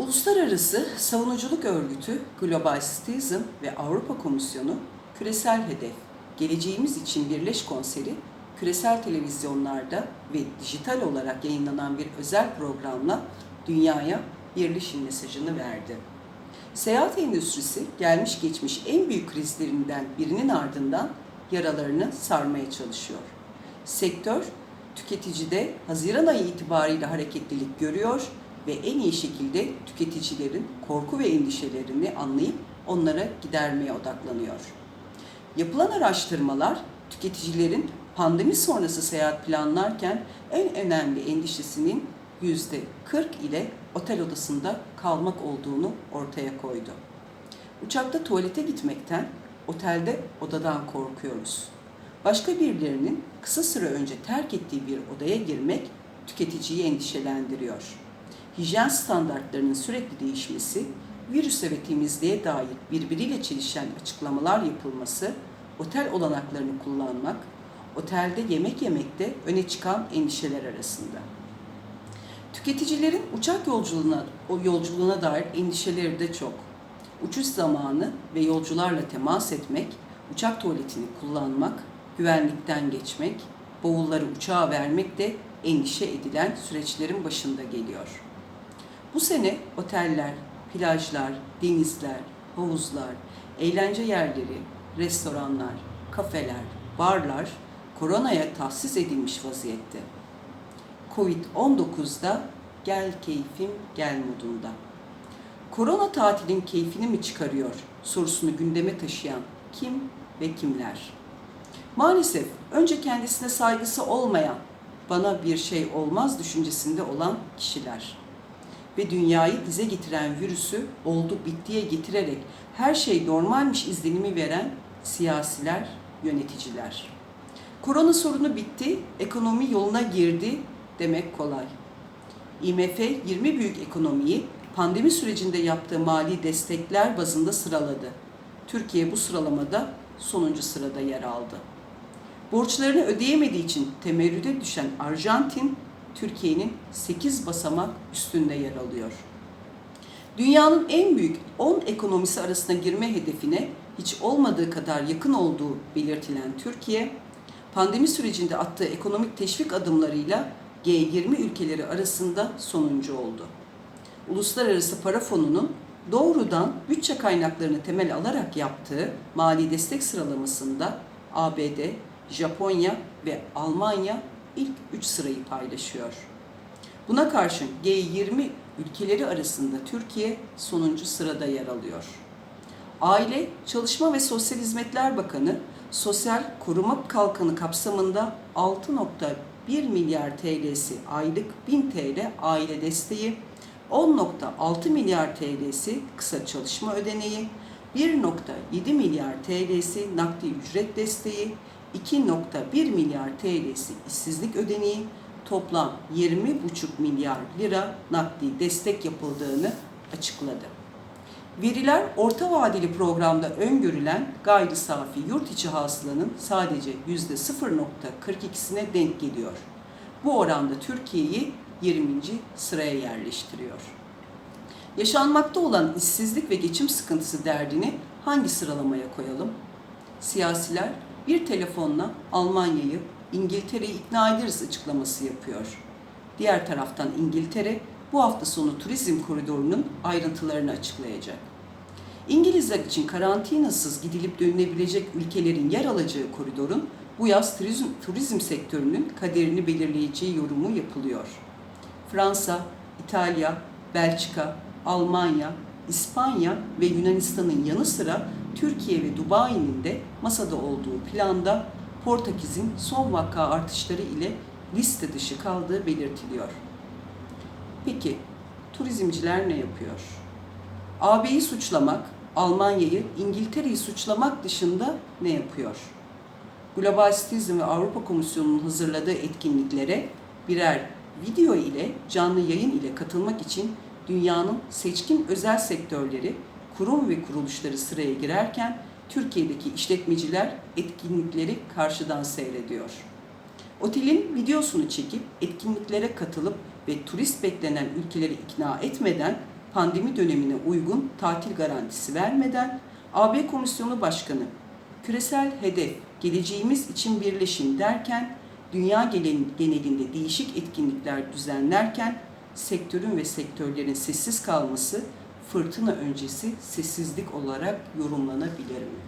Uluslararası Savunuculuk Örgütü Global Citizen ve Avrupa Komisyonu Küresel Hedef, Geleceğimiz için Birleş konseri küresel televizyonlarda ve dijital olarak yayınlanan bir özel programla dünyaya birleşin mesajını verdi. Seyahat endüstrisi gelmiş geçmiş en büyük krizlerinden birinin ardından yaralarını sarmaya çalışıyor. Sektör tüketicide Haziran ayı itibariyle hareketlilik görüyor ve en iyi şekilde tüketicilerin korku ve endişelerini anlayıp onlara gidermeye odaklanıyor. Yapılan araştırmalar tüketicilerin pandemi sonrası seyahat planlarken en önemli endişesinin yüzde 40 ile otel odasında kalmak olduğunu ortaya koydu. Uçakta tuvalete gitmekten, otelde odadan korkuyoruz. Başka birilerinin kısa süre önce terk ettiği bir odaya girmek tüketiciyi endişelendiriyor. Hijyen standartlarının sürekli değişmesi, virüse ve temizliğe dair birbiriyle çelişen açıklamalar yapılması, otel olanaklarını kullanmak, otelde yemek yemekte öne çıkan endişeler arasında. Tüketicilerin uçak yolculuğuna, o yolculuğuna dair endişeleri de çok. Uçuş zamanı ve yolcularla temas etmek, uçak tuvaletini kullanmak, güvenlikten geçmek, bavulları uçağa vermek de endişe edilen süreçlerin başında geliyor. Bu sene oteller, plajlar, denizler, havuzlar, eğlence yerleri, restoranlar, kafeler, barlar koronaya tahsis edilmiş vaziyette. Covid-19'da gel keyfim gel modunda. Korona tatilin keyfini mi çıkarıyor sorusunu gündeme taşıyan kim ve kimler? Maalesef önce kendisine saygısı olmayan, bana bir şey olmaz düşüncesinde olan kişiler ve dünyayı dize getiren virüsü oldu bittiye getirerek her şey normalmiş izlenimi veren siyasiler, yöneticiler. Korona sorunu bitti, ekonomi yoluna girdi demek kolay. IMF 20 büyük ekonomiyi pandemi sürecinde yaptığı mali destekler bazında sıraladı. Türkiye bu sıralamada sonuncu sırada yer aldı. Borçlarını ödeyemediği için temerrüde düşen Arjantin, Türkiye'nin 8 basamak üstünde yer alıyor. Dünyanın en büyük 10 ekonomisi arasına girme hedefine hiç olmadığı kadar yakın olduğu belirtilen Türkiye, pandemi sürecinde attığı ekonomik teşvik adımlarıyla G20 ülkeleri arasında sonuncu oldu. Uluslararası Para Fonu'nun doğrudan bütçe kaynaklarını temel alarak yaptığı mali destek sıralamasında ABD, Japonya ve Almanya ilk 3 sırayı paylaşıyor. Buna karşın G20 ülkeleri arasında Türkiye sonuncu sırada yer alıyor. Aile, Çalışma ve Sosyal Hizmetler Bakanı, Sosyal Koruma Kalkanı kapsamında 6.1 milyar TL'si aylık 1000 TL aile desteği, 10.6 milyar TL'si kısa çalışma ödeneği, 1.7 milyar TL'si nakdi ücret desteği, 2.1 milyar TL'si işsizlik ödeneği, toplam 20,5 milyar lira nakdi destek yapıldığını açıkladı. Veriler orta vadeli programda öngörülen gayri safi yurt içi hasılanın sadece %0.42'sine denk geliyor. Bu oranda Türkiye'yi 20. sıraya yerleştiriyor. Yaşanmakta olan işsizlik ve geçim sıkıntısı derdini hangi sıralamaya koyalım? Siyasiler bir telefonla Almanya'yı, İngiltere'yi ikna ederiz açıklaması yapıyor. Diğer taraftan İngiltere bu hafta sonu turizm koridorunun ayrıntılarını açıklayacak. İngilizler için karantinasız gidilip dönülebilecek ülkelerin yer alacağı koridorun bu yaz turizm, turizm sektörünün kaderini belirleyeceği yorumu yapılıyor. Fransa, İtalya, Belçika, Almanya, İspanya ve Yunanistan'ın yanı sıra Türkiye ve Dubai'nin de masada olduğu planda Portekiz'in son vaka artışları ile liste dışı kaldığı belirtiliyor. Peki turizmciler ne yapıyor? AB'yi suçlamak, Almanya'yı, İngiltere'yi suçlamak dışında ne yapıyor? Global Citizen ve Avrupa Komisyonu'nun hazırladığı etkinliklere birer video ile canlı yayın ile katılmak için dünyanın seçkin özel sektörleri, kurum ve kuruluşları sıraya girerken Türkiye'deki işletmeciler etkinlikleri karşıdan seyrediyor. Otelin videosunu çekip etkinliklere katılıp ve turist beklenen ülkeleri ikna etmeden pandemi dönemine uygun tatil garantisi vermeden AB Komisyonu Başkanı küresel hedef geleceğimiz için birleşin derken dünya genelinde değişik etkinlikler düzenlerken sektörün ve sektörlerin sessiz kalması fırtına öncesi sessizlik olarak yorumlanabilir mi?